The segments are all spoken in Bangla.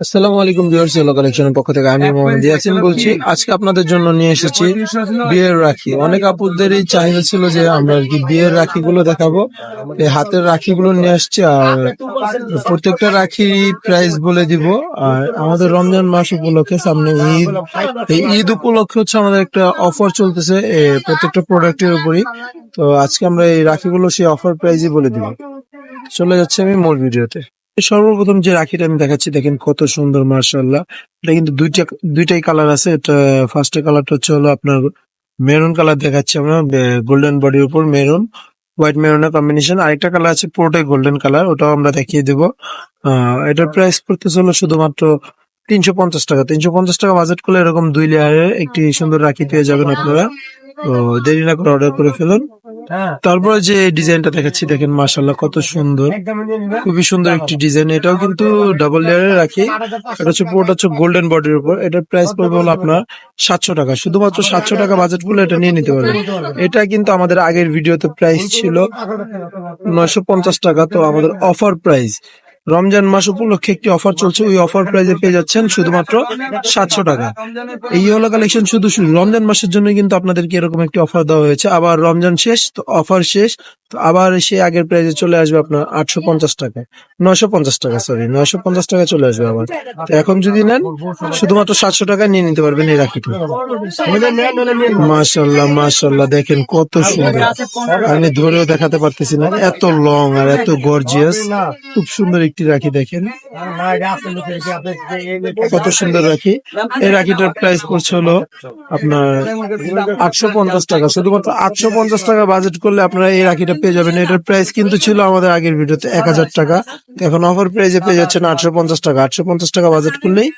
আসসালামু আলাইকুম ভিউয়ার্স এলো কালেকশনের পক্ষ থেকে আমি মোহাম্মদ ইয়াসিন বলছি। আজকে আপনাদের জন্য নিয়ে এসেছি বিয়ের রাখি। অনেক আপুদেরই চাহিদা ছিল যে আমরা আর কি বিয়ের রাখিগুলো দেখাবো। এই হাতের রাখিগুলো নিয়ে আসছি আর প্রত্যেকটা রাখি প্রাইস বলে দিব। আর আমাদের রমজান মাস উপলক্ষে সামনে ঈদ। এই ঈদ উপলক্ষে হচ্ছে আমাদের একটা অফার চলতেছে প্রত্যেকটা প্রোডাক্টের উপরই। তো আজকে আমরা এই রাখিগুলো সেই অফার প্রাইসই বলে দিব। চলে যাচ্ছে আমি মূল ভিডিওতে। সর্বপ্রথম যে রাখিটা আমি দেখাচ্ছি, দেখেন কত সুন্দর মার্শাল্লাহ এটা কিন্তু দুইটা, দুইটাই কালার আছে। এটা ফার্স্ট কালারটা হচ্ছে হলো আপনার মেরুন কালার দেখাচ্ছি আমরা গোল্ডেন বডির উপর মেরুন হোয়াইট মেরুনের কম্বিনেশন আরেকটা কালার আছে পুরোটাই গোল্ডেন কালার ওটাও আমরা দেখিয়ে দেবো। এটার প্রাইস পড়তেছে হলো শুধুমাত্র তিনশো পঞ্চাশ টাকা। তিনশো পঞ্চাশ টাকা বাজেট করলে এরকম দুই লেয়ারের একটি সুন্দর রাখি পেয়ে যাবেন আপনারা। তো দেরি না করে অর্ডার করে ফেলুন। তারপরে যে ডিজাইনটা দেখাচ্ছি দেখেন মাসাল্লাহ কত সুন্দর। খুবই সুন্দর একটি ডিজাইন। এটাও কিন্তু ডাবল লেয়ারে রাখি। এটা হচ্ছে পুরোটা হচ্ছে গোল্ডেন বডির উপর। এটার প্রাইস পড়বে হলো আপনার সাতশো টাকা। শুধুমাত্র সাতশো টাকা বাজেট বলে এটা নিয়ে নিতে পারবেন। এটা কিন্তু আমাদের আগের ভিডিওতে প্রাইস ছিল নয়শো পঞ্চাশ টাকা। তো আমাদের অফার প্রাইস রমজান মাস উপলক্ষে একটি অফার চলছে। ওই অফার প্রাইজে পেয়ে যাচ্ছেন শুধুমাত্র সাতশো টাকা। এই হলো কালেকশন শুধু রমজান মাসের জন্য কিন্তু আপনাদেরকে এরকম একটি অফার দেওয়া হয়েছে। আবার রমজান শেষ, তো অফার শেষ তো আবার সে আগের প্রাইসে চলে আসবে আপনার আটশো পঞ্চাশ টাকা নয়শো পঞ্চাশ টাকা সরি নয়শো পঞ্চাশ টাকা চলে আসবে আবার। তো এখন যদি নেন, শুধুমাত্র সাতশো টাকা নিয়ে নিতে পারবেন এই রাখিটা। মাশাল্লাহ মাশাল্লাহ দেখেন কত সুন্দর। আমি ধরেও দেখাতে পারতেছি না, এত লং আর এত গর্জিয়াস খুব সুন্দর একটি রাখি, দেখেন। কত সুন্দর রাখি। এই রাখিটার প্রাইস পড়ছে হলো আপনার আটশো পঞ্চাশ টাকা। শুধুমাত্র আটশো পঞ্চাশ টাকা বাজেট করলে আপনারা এই রাখিটা পেয়ে যাবেন। এটার প্রাইস কিন্তু ছিল আমাদের আগের ভিডিওতে এক হাজার টাকা। এখন অফার প্রাইসে পেয়ে যাচ্ছেন আটশো পঞ্চাশ টাকা। আটশো পঞ্চাশ টাকা বাজেট করলেই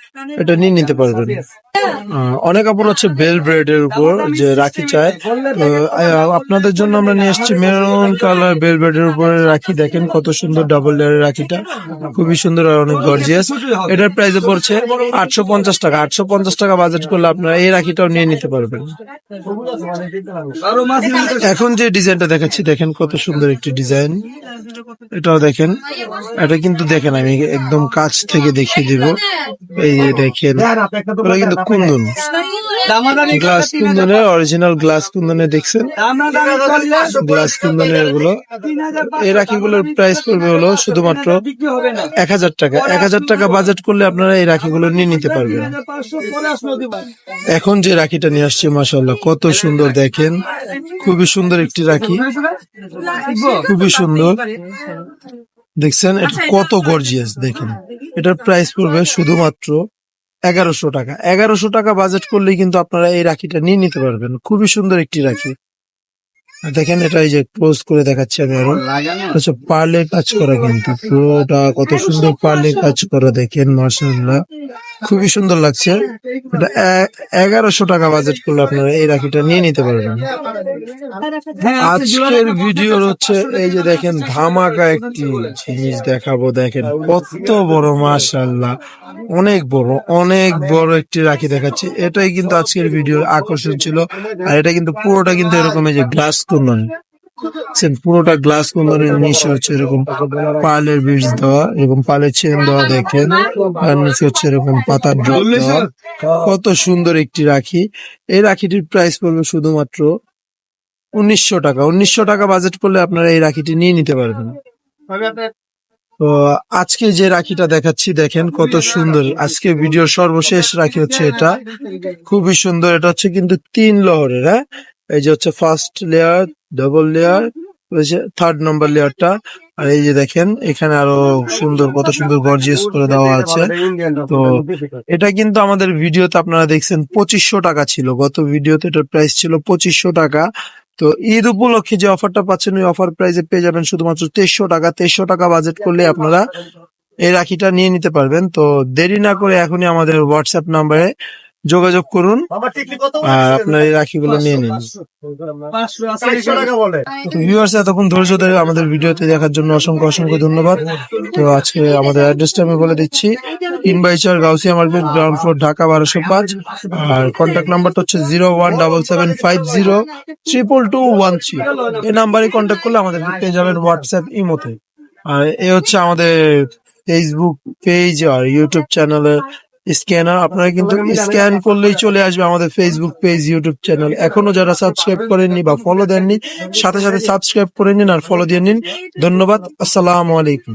এটা নিয়ে নিতে পারবেন। অনেক কাপড় হচ্ছে বেল ব্রেডের উপর যে রাখি চায়। আপনাদের জন্য আমরা নিয়ে এসেছি মেরুন কালার বেল ব্রেডের উপরে রাখি। দেখেন কত সুন্দর ডাবল লেয়ারের রাখিটা। খুবই সুন্দর আর অনেক গর্জিয়াস এটার প্রাইসে পড়ছে আটশো পঞ্চাশ টাকা। আটশো পঞ্চাশ টাকা বাজেট করলে আপনারা এই রাখিটাও নিয়ে নিতে পারবেন। এখন যে ডিজাইনটা দেখাচ্ছি, দেখেন কত সুন্দর একটি ডিজাইন এটাও দেখেন। এটা কিন্তু দেখেন আমি একদম কাছ থেকে দেখিয়ে দিব। এই যে দেখেন ওটা কিন্তু কুন্দন। গ্লাস কুন্দনের অরিজিনাল গ্লাস কুন্দনে দেখছেন? গ্লাস কুন্দনের এগুলো এই রাখিগুলোর প্রাইস পড়বে হলো শুধুমাত্র এক হাজার টাকা। এক হাজার টাকা বাজেট করলে আপনারা এই রাখিগুলো নিয়ে নিতে পারবেন। এখন যে রাখিটা নিয়ে আসছে মাসাল্লাহ কত সুন্দর দেখেন। খুবই সুন্দর একটি রাখি। খুবই সুন্দর। দেখছেন এটা কত গর্জিয়াস দেখেন। এটার প্রাইস পড়বে শুধুমাত্র এগারোশো টাকা। এগারোশো টাকা বাজেট করলেই কিন্তু আপনারা এই রাখিটা নিয়ে নিতে পারবেন। খুবই সুন্দর একটি রাখি। দেখেন এটা এই যে ক্লোজ করে দেখাচ্ছি আমি আরও। পার্লে পার্লের কাজ করা কিন্তু। পুরোটা কত সুন্দর পার্লে কাজ করা দেখেন মার্শাল্লাহ খুবই সুন্দর লাগছে। এটা এগারোশো টাকা বাজেট করলে আপনারা এই রাখিটা নিয়ে নিতে পারবেন। আজকের ভিডিও হচ্ছে এই যে দেখেন ধামাকা একটি জিনিস দেখাবো। দেখেন কত বড় মাশাল্লাহ অনেক বড় অনেক বড় একটি রাখি দেখাচ্ছে। এটাই কিন্তু আজকের ভিডিওর আকর্ষণ ছিল। আর এটা কিন্তু পুরোটা কিন্তু এরকম এই যে গ্লাস দেখছেন, পুরোটা গ্লাস কুন্দনের নিচে হচ্ছে এরকম পালের বীজ দেওয়া এরকম পালের চেন দেওয়া দেখেন। আর নিচে হচ্ছে এরকম পাতার ড্রপ দেওয়া। কত সুন্দর একটি রাখি। এই রাখিটির প্রাইস পড়বে শুধুমাত্র উনিশশো টাকা। উনিশশো টাকা বাজেট করলে আপনারা এই রাখিটি নিয়ে নিতে পারবেন। তো আজকে যে রাখিটা দেখাচ্ছি দেখেন কত সুন্দর। আজকে ভিডিওর সর্বশেষ রাখি হচ্ছে এটা। খুবই সুন্দর। এটা হচ্ছে কিন্তু তিন লহরের হ্যাঁ? এই যে হচ্ছে first layer double layer third number লেয়ারটা আর এই যে দেখেন, এখানে আরও সুন্দর, কত সুন্দর গর্জিয়াস করে দেওয়া আছে। তো এটা কিন্তু আমাদের ভিডিওতে আপনারা দেখছেন, পঁচিশশো টাকা ছিল। গত ভিডিওতে এটার প্রাইস ছিল পঁচিশশো টাকা। তো ঈদ উপলক্ষে যে অফারটা পাচ্ছেন, ওই অফার প্রাইসে পেয়ে যাবেন শুধুমাত্র তেইশশো টাকা। তেইশশো টাকা বাজেট করলে আপনারা এই রাখিটা নিয়ে নিতে পারবেন। তো দেরি না করে এখনই আমাদের হোয়াটসঅ্যাপ নাম্বারে যোগাযোগ করুন। আর আপনার এই রাখিগুলো নিয়ে নিন। ভিউয়ার্স এতক্ষণ ধৈর্য ধরে আমাদের ভিডিওতে দেখার জন্য অসংখ্য অসংখ্য ধন্যবাদ। তো আজকে আমাদের অ্যাড্রেসটা আমি বলে দিচ্ছি। তিন বাই চার Gausia market ground floor Dhaka বারোশো পাঁচ। আর কন্ট্যাক্ট নাম্বারটা হচ্ছে zero one double seven five zero triple two one three এই নাম্বারে কন্ট্যাক্ট করলে আমাদের পেয়ে যাবেন হোয়াটসঅ্যাপ ইমোতে আর এ হচ্ছে আমাদের ফেসবুক পেজ আর ইউটিউব চ্যানেলের স্ক্যানার আপনারা কিন্তু স্ক্যান করলেই চলে আসবে আমাদের ফেসবুক পেজ ইউটিউব চ্যানেল এখনও যারা সাবস্ক্রাইব করেননি বা ফলো দেননি সাথে সাথে সাবস্ক্রাইব করে নিন আর ফলো দিয়ে নিন। ধন্যবাদ আসসালামু আলাইকুম।